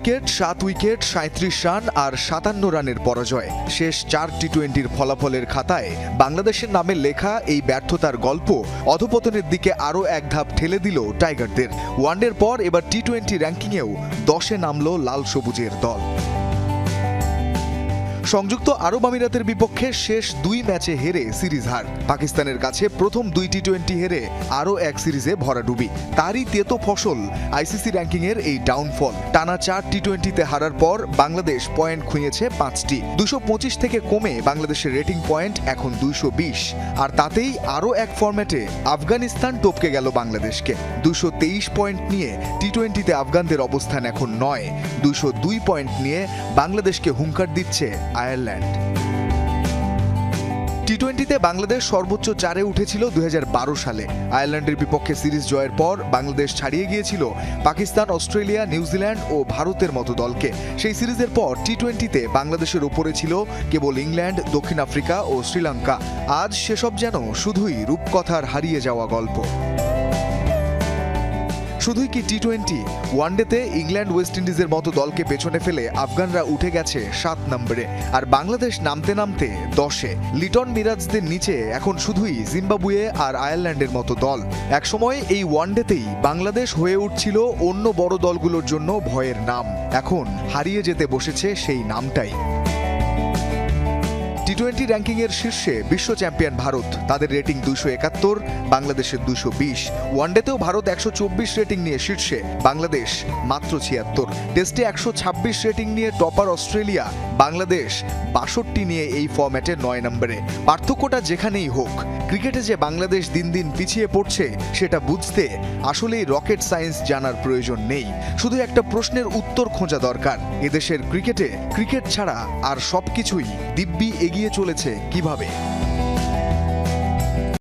Wicket, সাত wicket সাঁত্রিশ run আর সাতান্ন রানের পরাজয়। শেষ চার টি টোয়েন্টির ফলাফলের খাতায় বাংলাদেশের নামে লেখা এই ব্যর্থতার গল্প অধপতনের দিকে আরও এক ধাপ ঠেলে দিল টাইগারদের। ওয়ানডের পর এবার টি টোয়েন্টি র্যাঙ্কিংয়েও দশে নামল লাল সবুজের দল। সংযুক্ত আরব আমিরাতের বিপক্ষে শেষ দুই ম্যাচে হেরে সিরিজ হার। পাকিস্তানের কাছে প্রথম দুই টি টোয়েন্টি হেরে আরও এক সিরিজে ভরাডুবি তারই তেতো ফসল আইসিসি র্যাঙ্কিংয়ের এই ডাউনফল। টানা চার টি টোয়েন্টিতে হারার পর বাংলাদেশ পয়েন্ট খুঁয়েছে পাঁচটি। দুশো পঁচিশ থেকে কমে বাংলাদেশের রেটিং পয়েন্ট এখন দুইশো বিশ। আর তাতেই আরও এক ফরম্যাটে আফগানিস্তান টপকে গেল বাংলাদেশকে। দুশো তেইশ পয়েন্ট নিয়ে টি টোয়েন্টিতে আফগানদের অবস্থান এখন নয়। দুশো দুই পয়েন্ট নিয়ে বাংলাদেশকে হুঙ্কার দিচ্ছে আয়ারল্যান্ড। টি টোয়েন্টিতে বাংলাদেশ সর্বোচ্চ চারে উঠেছিল দু হাজার বারো সালে। আয়ারল্যান্ডের বিপক্ষে সিরিজ জয়ের পর বাংলাদেশ ছাড়িয়ে গিয়েছিল পাকিস্তান, অস্ট্রেলিয়া নিউজিল্যান্ড ও ভারতের মতো দলকে। সেই সিরিজের পর টি টোয়েন্টিতে বাংলাদেশের ওপরে ছিল কেবল ইংল্যান্ড, দক্ষিণ আফ্রিকা ও শ্রীলঙ্কা। আজ সেসব যেন শুধুই রূপকথার হারিয়ে যাওয়া গল্প। শুধুই কি টি টোয়েন্টি ওয়ানডেতে ইংল্যান্ড ওয়েস্ট ইন্ডিজের মতো দলকে পেছনে ফেলে আফগানরা উঠে গেছে সাত নম্বরে। আর বাংলাদেশ নামতে নামতে দশে। লিটন মিরাজদের নিচে এখন শুধুই জিম্বাবুয়ে আর আয়ারল্যান্ডের মতো দল। একসময় এই ওয়ানডেতেই বাংলাদেশ হয়ে উঠছিল অন্য বড় দলগুলোর জন্য ভয়ের নাম। এখন হারিয়ে যেতে বসেছে সেই নামটাই। টি টোয়েন্টি র্যাঙ্কিংয়ের শীর্ষে বিশ্ব চ্যাম্পিয়ন ভারত। তাদের রেটিং দুশো একাত্তর বাংলাদেশের দুশো বিশ। ওয়ানডেতেও ভারত একশো চব্বিশ রেটিং নিয়ে শীর্ষে, বাংলাদেশ মাত্র ছিয়াত্তর। টেস্টে একশো ছাব্বিশ রেটিং নিয়ে টপার অস্ট্রেলিয়া, বাংলাদেশ বাষট্টি নিয়ে এই ফর্ম্যাটে নয় নম্বরে। পার্থক্যটা যেখানেই হোক, ক্রিকেটে যে বাংলাদেশ দিন দিন পিছিয়ে পড়ছে, সেটা বুঝতে আসলেই রকেট সায়েন্স জানার প্রয়োজন নেই। শুধু একটা প্রশ্নের উত্তর খোঁজা দরকার, এদেশের ক্রিকেটে ক্রিকেট ছাড়া আর সবকিছুই দিব্যি এগিয়ে চলেছে কীভাবে?